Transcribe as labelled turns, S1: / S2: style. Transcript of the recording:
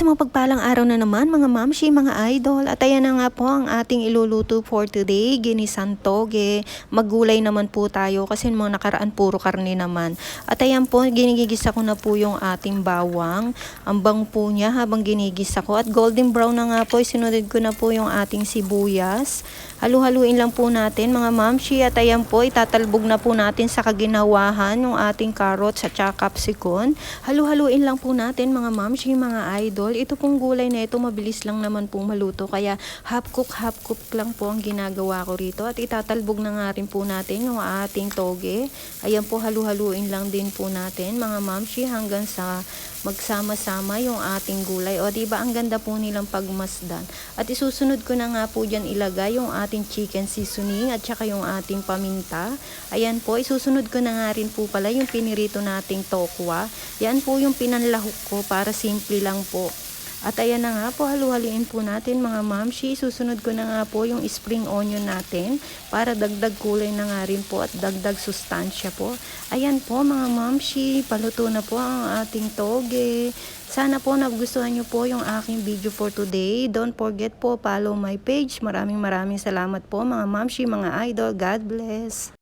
S1: Isang mapagpalang araw na naman mga mamshi, mga idol. At ayan na nga po ang ating iluluto for today. Ginisang toge. Maggulay naman po tayo kasi mga nakaraan puro karne naman. At ayan po, ginigigisa ko na po yung ating bawang. Ang bang po niya habang ginigisa ko. At golden brown na nga po, sinunod ko na po yung ating sibuyas. Halu-haluin lang po natin mga mamshi. At ayan po, itatalbog na po natin sa kaginawahan yung ating carrots at saka capsicum. Halu-haluin lang po natin mga mamshi, mga idol. Ito pong gulay na ito, mabilis lang naman pong maluto. Kaya half cook, half cook lang po ang ginagawa ko rito. At itatalbog na nga rin po natin yung ating toge. Ayan po, halu-haluin lang din po natin mga mamshi hanggang sa magsama-sama yung ating gulay. O di ba ang ganda po nilang pagmasdan. At isusunod ko na nga po diyan ilagay yung ating chicken seasoning at saka yung ating paminta. Ayan po, isusunod ko na nga rin po pala yung pinirito nating tokwa. Yan po yung pinanlahok ko para simple lang po. At ayan na nga po, halu-haluin po natin mga mamshi. Susunod ko na nga po yung spring onion natin para dagdag kulay na nga rin po at dagdag sustansya po. Ayan po mga mamshi, paluto na po ang ating toge. Sana po nagustuhan nyo po yung aking video for today. Don't forget po, follow my page. Maraming maraming salamat po mga mamshi, mga idol. God bless.